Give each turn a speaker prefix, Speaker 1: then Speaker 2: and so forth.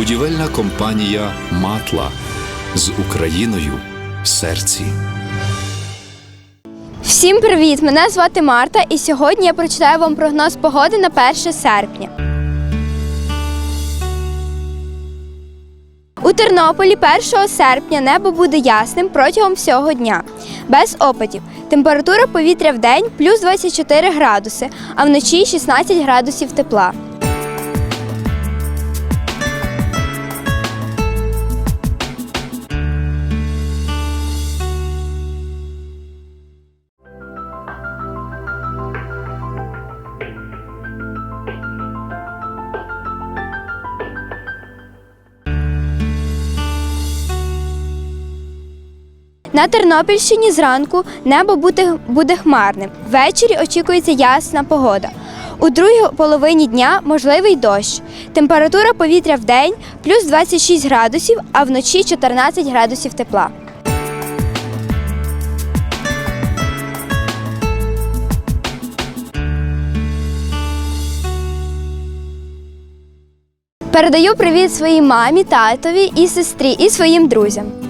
Speaker 1: Будівельна компанія Матла з Україною в серці.
Speaker 2: Всім привіт! Мене звати Марта, і сьогодні я прочитаю вам прогноз погоди на 1 серпня. У Тернополі 1 серпня небо буде ясним протягом всього дня, без опадів. Температура повітря в день плюс 24 градуси, а вночі 16 градусів тепла. На Тернопільщині зранку небо буде, хмарним. Ввечері очікується ясна погода. У другій половині дня можливий дощ. Температура повітря в день плюс 26 градусів, а вночі 14 градусів тепла. Передаю привіт своїй мамі, татові і сестрі і своїм друзям.